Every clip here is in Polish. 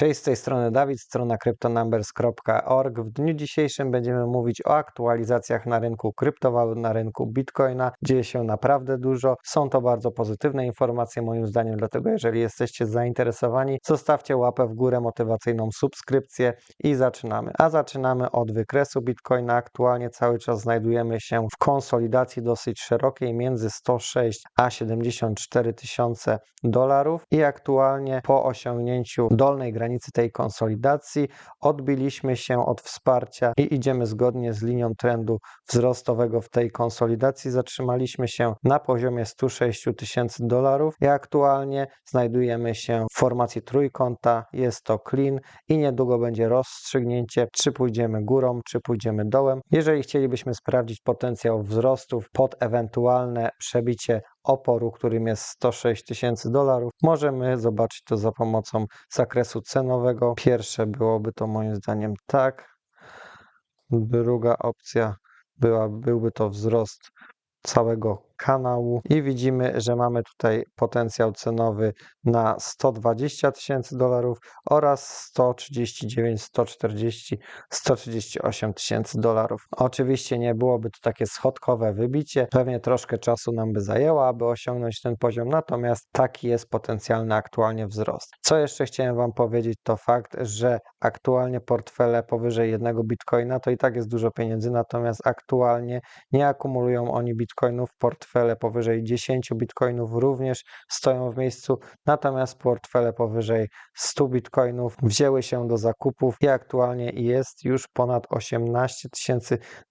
Cześć, z tej strony Dawid, strona cryptonumbers.org. W dniu dzisiejszym będziemy mówić o aktualizacjach na rynku kryptowalut, na rynku Bitcoina. Dzieje się naprawdę dużo. Są to bardzo pozytywne informacje moim zdaniem, dlatego jeżeli jesteście zainteresowani, zostawcie łapę w górę, motywacyjną subskrypcję i zaczynamy. A zaczynamy od wykresu Bitcoina. Aktualnie cały czas znajdujemy się w konsolidacji dosyć szerokiej między 106 a 74 tysiące dolarów i aktualnie po osiągnięciu dolnej granicy tej konsolidacji odbiliśmy się od wsparcia i idziemy zgodnie z linią trendu wzrostowego w tej konsolidacji. Zatrzymaliśmy się na poziomie 106 tysięcy dolarów i aktualnie znajdujemy się w formacji trójkąta. Jest to clean i niedługo będzie rozstrzygnięcie, czy pójdziemy górą, czy pójdziemy dołem. Jeżeli chcielibyśmy sprawdzić potencjał wzrostów pod ewentualne przebicie oporu, którym jest 106 tysięcy dolarów. Możemy zobaczyć to za pomocą zakresu cenowego. Pierwsze byłoby to moim zdaniem tak. Druga opcja była, byłby to wzrost całego kanału i widzimy, że mamy tutaj potencjał cenowy na 120 tysięcy dolarów oraz 139, 140, 138 tysięcy dolarów. Oczywiście nie byłoby to takie schodkowe wybicie, pewnie troszkę czasu nam by zajęło, aby osiągnąć ten poziom, natomiast taki jest potencjalny aktualnie wzrost. Co jeszcze chciałem Wam powiedzieć, to fakt, że aktualnie portfele powyżej jednego bitcoina to i tak jest dużo pieniędzy, natomiast aktualnie nie akumulują oni bitcoinów, portfele powyżej 10 bitcoinów również stoją w miejscu, natomiast portfele powyżej 100 bitcoinów wzięły się do zakupów i aktualnie jest już ponad 18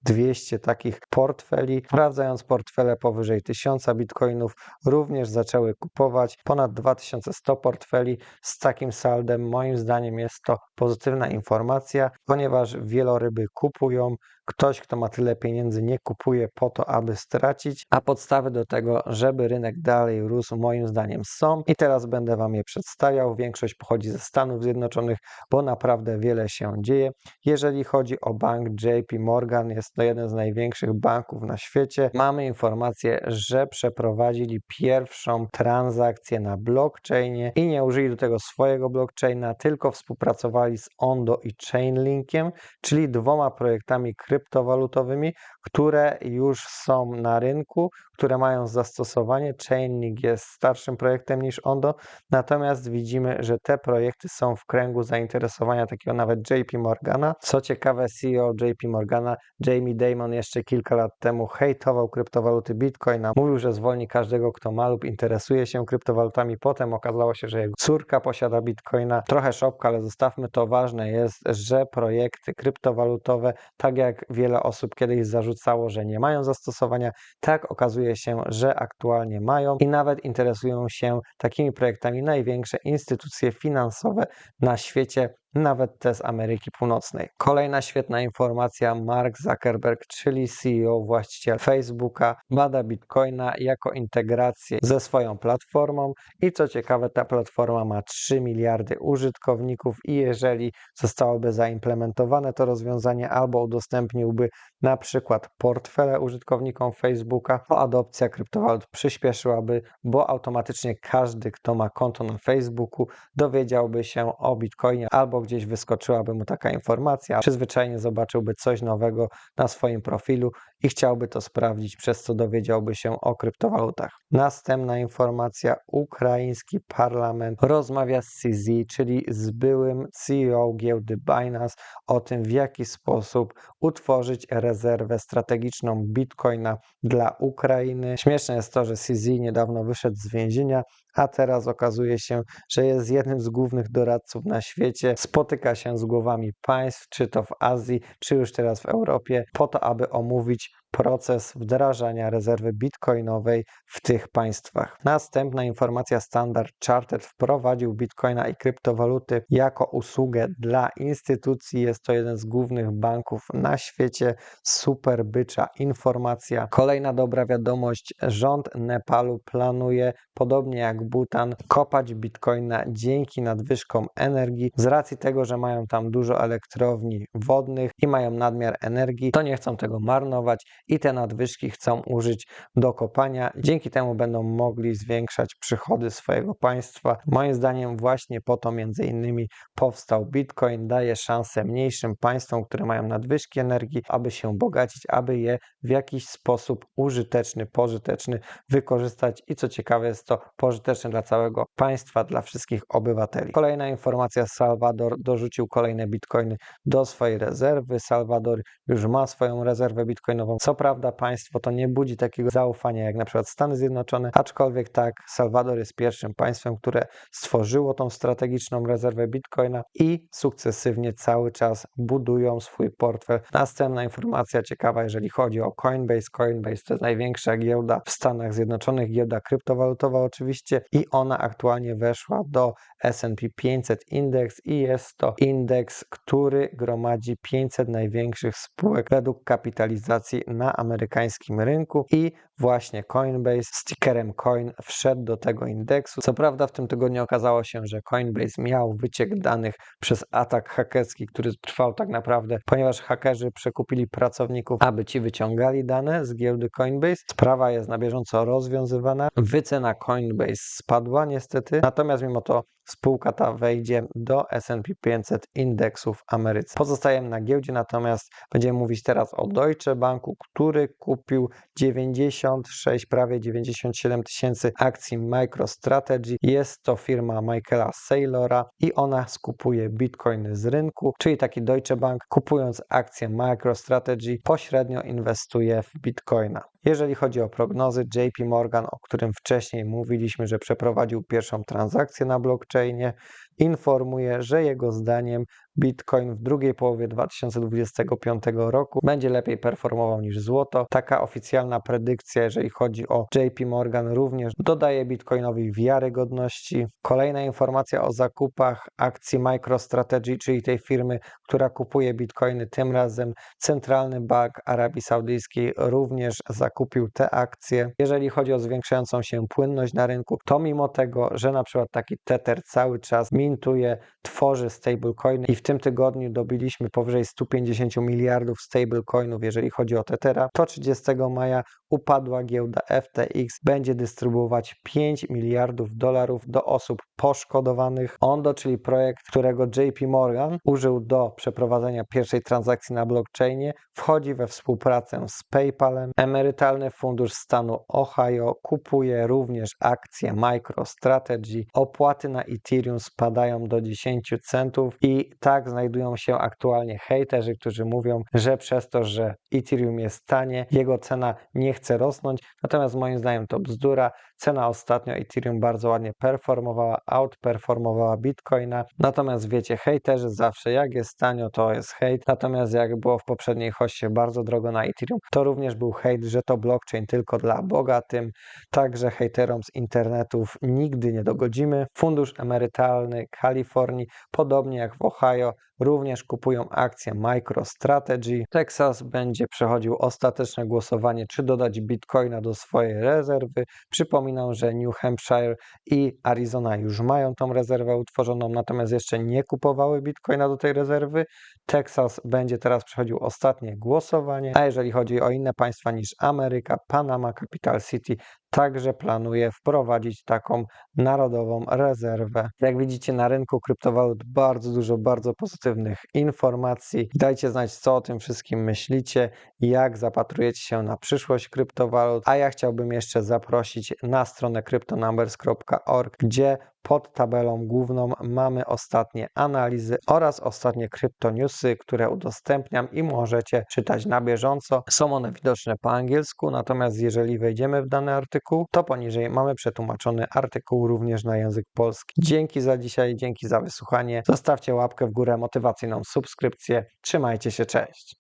200 takich portfeli. Sprawdzając portfele powyżej 1000 bitcoinów, również zaczęły kupować ponad 2100 portfeli z takim saldem. Moim zdaniem jest to pozytywna informacja, ponieważ wieloryby kupują, Ktoś, kto ma tyle pieniędzy, nie kupuje po to, aby stracić, a podstawy do tego, żeby rynek dalej rósł, moim zdaniem są. I teraz będę Wam je przedstawiał. Większość pochodzi ze Stanów Zjednoczonych, bo naprawdę wiele się dzieje. Jeżeli chodzi o bank JP Morgan, jest to jeden z największych banków na świecie. Mamy informację, że przeprowadzili pierwszą transakcję na blockchainie i nie użyli do tego swojego blockchaina, tylko współpracowali z Ondo i Chainlinkiem, czyli dwoma projektami krypto kryptowalutowymi, które już są na rynku, które mają zastosowanie. Chainlink jest starszym projektem niż Ondo, natomiast widzimy, że te projekty są w kręgu zainteresowania takiego nawet JP Morgana. Co ciekawe, CEO JP Morgana, Jamie Dimon jeszcze kilka lat temu hejtował kryptowaluty Bitcoina. Mówił, że zwolni każdego, kto ma lub interesuje się kryptowalutami. Potem okazało się, że jego córka posiada Bitcoina. Trochę szopka, ale zostawmy to. Ważne jest, że projekty kryptowalutowe, tak jak wiele osób kiedyś zarzucało, że nie mają zastosowania, tak okazuje się, że aktualnie mają i nawet interesują się takimi projektami największe instytucje finansowe na świecie, nawet te z Ameryki Północnej. Kolejna świetna informacja: Mark Zuckerberg, czyli CEO, właściciel Facebooka, bada Bitcoina jako integrację ze swoją platformą. I co ciekawe, ta platforma ma 3 miliardy użytkowników, i jeżeli zostałoby zaimplementowane to rozwiązanie, albo udostępniłby na przykład portfele użytkownikom Facebooka, to adopcja kryptowalut przyspieszyłaby, bo automatycznie każdy, kto ma konto na Facebooku, dowiedziałby się o Bitcoinie albo gdzieś wyskoczyłaby mu taka informacja, przyzwyczajnie zobaczyłby coś nowego na swoim profilu i chciałby to sprawdzić, przez co dowiedziałby się o kryptowalutach. Następna informacja: ukraiński parlament rozmawia z CZ, czyli z byłym CEO giełdy Binance, o tym, w jaki sposób utworzyć rezerwę strategiczną bitcoina dla Ukrainy. Śmieszne jest to, że CZ niedawno wyszedł z więzienia, a teraz okazuje się, że jest jednym z głównych doradców na świecie. Spotyka się z głowami państw, czy to w Azji, czy już teraz w Europie, po to, aby omówić proces wdrażania rezerwy bitcoinowej w tych państwach. Następna informacja Standard Chartered wprowadził bitcoina i kryptowaluty jako usługę dla instytucji. Jest to jeden z głównych banków na świecie. Super bycza informacja. Kolejna dobra wiadomość. Rząd Nepalu planuje, podobnie jak Butan kopać bitcoina dzięki nadwyżkom energii. Z racji tego, że mają tam dużo elektrowni wodnych i mają nadmiar energii, to nie chcą tego marnować i te nadwyżki chcą użyć do kopania. Dzięki temu będą mogli zwiększać przychody swojego państwa. Moim zdaniem właśnie po to między innymi powstał Bitcoin, daje szansę mniejszym państwom, które mają nadwyżki energii, aby się bogacić, aby je w jakiś sposób użyteczny, pożyteczny wykorzystać i co ciekawe jest to pożyteczne dla całego państwa, dla wszystkich obywateli. Kolejna informacja, Salwador dorzucił kolejne bitcoiny do swojej rezerwy. Salwador już ma swoją rezerwę bitcoinową. Co prawda państwo to nie budzi takiego zaufania jak na przykład Stany Zjednoczone, aczkolwiek tak, Salwador jest pierwszym państwem, które stworzyło tą strategiczną rezerwę bitcoina i sukcesywnie cały czas budują swój portfel. Następna informacja ciekawa, jeżeli chodzi o Coinbase. Coinbase to jest największa giełda w Stanach Zjednoczonych, giełda kryptowalutowa oczywiście i ona aktualnie weszła do S&P 500 Index i jest to indeks, który gromadzi 500 największych spółek według kapitalizacji na amerykańskim rynku i właśnie Coinbase z tickerem Coin wszedł do tego indeksu. Co prawda w tym tygodniu okazało się, że Coinbase miał wyciek danych przez atak hakerski, który trwał tak naprawdę, ponieważ hakerzy przekupili pracowników, aby ci wyciągali dane z giełdy Coinbase. Sprawa jest na bieżąco rozwiązywana. Wycena Coinbase spadła niestety, natomiast mimo to spółka ta wejdzie do S&P 500 indeksu w Ameryce. Pozostajemy na giełdzie, natomiast będziemy mówić teraz o Deutsche Banku, który kupił 96, prawie 97 tysięcy akcji MicroStrategy. Jest to firma Michaela Saylora i ona skupuje bitcoiny z rynku, czyli taki Deutsche Bank kupując akcje MicroStrategy pośrednio inwestuje w bitcoina. Jeżeli chodzi o prognozy, JP Morgan, o którym wcześniej mówiliśmy, że przeprowadził pierwszą transakcję na blockchainie, informuje, że jego zdaniem Bitcoin w drugiej połowie 2025 roku będzie lepiej performował niż złoto. Taka oficjalna predykcja, jeżeli chodzi o JP Morgan, również dodaje Bitcoinowi wiarygodności. Kolejna informacja o zakupach akcji MicroStrategy, czyli tej firmy, która kupuje bitcoiny. Tym razem Centralny Bank Arabii Saudyjskiej również zakupił te akcje. Jeżeli chodzi o zwiększającą się płynność na rynku, to mimo tego, że na przykład taki Tether cały czas mintuje, tworzy stablecoiny i w tym tygodniu dobiliśmy powyżej 150 miliardów stablecoinów, jeżeli chodzi o Tethera, to 30 maja upadła giełda FTX będzie dystrybuować 5 miliardów dolarów do osób poszkodowanych. Ondo, czyli projekt, którego JP Morgan użył do przeprowadzenia pierwszej transakcji na blockchainie, wchodzi we współpracę z PayPalem. Emerytalny Fundusz Stanu Ohio kupuje również akcje MicroStrategy. Opłaty na Ethereum spadają do 10 centów i tak znajdują się aktualnie hejterzy, którzy mówią, że przez to, że Ethereum jest tanie, jego cena nie chce rosnąć. Natomiast moim zdaniem to bzdura. Cena ostatnio Ethereum bardzo ładnie performowała, outperformowała Bitcoina. Natomiast wiecie, hejterzy zawsze jak jest tanio, to jest hejt. Natomiast jak było w poprzedniej hoście bardzo drogo na Ethereum, to również był hejt, że to blockchain tylko dla bogatym. Także hejterom z internetów nigdy nie dogodzimy. Fundusz emerytalny Kalifornii, podobnie jak w Ohio, również kupują akcje MicroStrategy. Texas będzie przechodził ostateczne głosowanie, czy dodać Bitcoina do swojej rezerwy. Przypominam, że New Hampshire i Arizona już mają tą rezerwę utworzoną, natomiast jeszcze nie kupowały Bitcoina do tej rezerwy. Texas będzie teraz przechodził ostatnie głosowanie, a jeżeli chodzi o inne państwa niż Ameryka, Panama, Capital City także planuje wprowadzić taką narodową rezerwę. Jak widzicie na rynku kryptowalut bardzo dużo bardzo pozytywnych informacji. Dajcie znać co o tym wszystkim myślicie, jak zapatrujecie się na przyszłość kryptowalut, a ja chciałbym jeszcze zaprosić na stronę cryptonumbers.org, gdzie pod tabelą główną mamy ostatnie analizy oraz ostatnie kryptoniusy, które udostępniam i możecie czytać na bieżąco. Są one widoczne po angielsku, natomiast jeżeli wejdziemy w dany artykuł, to poniżej mamy przetłumaczony artykuł również na język polski. Dzięki za dzisiaj, dzięki za wysłuchanie. Zostawcie łapkę w górę, motywacyjną subskrypcję. Trzymajcie się, cześć.